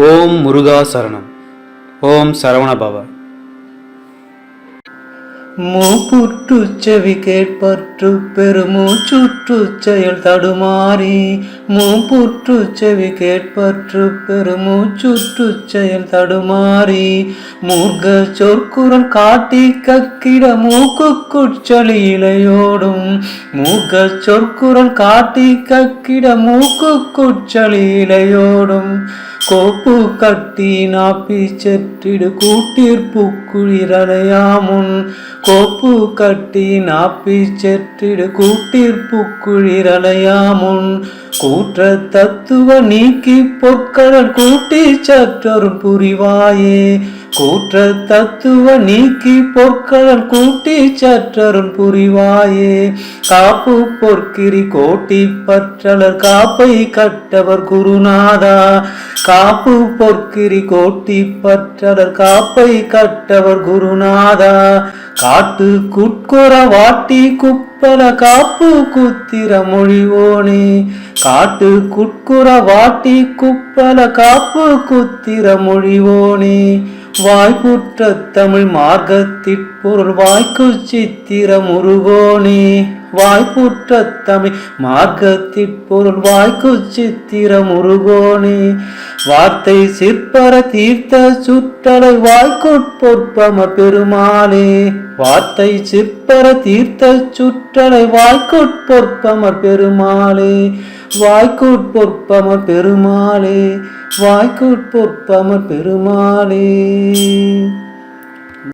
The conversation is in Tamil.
ஓம் முருகா சரணம். ஓம் சரவண பவ மூப்புற்று செவி கேட்பற்று பெருமூச்சுற்று செயல் தடுமாறி மூப்புற்று செவி கேட்பற்று பெருமூச்சுற்று செயல் தடுமாறி மூர்க சொற்குரல் காட்டி கக்கிட மூக்குக்குச்சளி இலையோடும் மூர்க சொற்குரல் காட்டி கக்கிட மூக்குக்குச்சளி இலையோடும் கோப்பு கட்டி நாப்பி செற்றிடு கூட்டிற்பு குளிரலையாமுன் கோப்பு கட்டி நாப்பி செற்றிடு கூட்டிற்பு குளிரலையாமுன் கூற்ற தத்துவ நீக்கி பொற்கடல் கூட்டி சற்றொரு புரிவாயே. கூற்ற தத்துவ நீக்கி பொற்கடல் கூட்டி சற்றருள் புரிவாயே. காப்பு பொற்கிரி கோட்டி பற்றலர் காப்பை கட்டவர் குருநாதா. காப்பு பொற்கிரி கோட்டி பற்றலர் காப்பை கட்டவர் குருநாதா. காட்டு குட்குற வாட்டி குப்பல காப்பு குத்திர மொழிவோனே. காட்டு குட்குற வாட்டி குப்பல காப்பு குத்திர மொழிவோனே. வாய்ப்புற்ற தமிழ் மார்க்கத்திற்பொருள் வாய்க்கு சித்திரம் முருகோனே வாய்ப்புற்ற தமிழ் மார்க்கத்திற்பொருள் வாய்க்கு சித்திர முருகோனே வார்த்தை சிற்பர தீர்த்த சுற்றலை வாய்க்குட்பொற்பம பெருமாளே. வார்த்தை சிற்பர தீர்த்த சுற்றலை வாய்க்குட்பொற்பம பெருமாளே. வாய்க்குட்பொற்பம பெருமாளே. வாய்க்குட்பொற்பம பெருமாளே.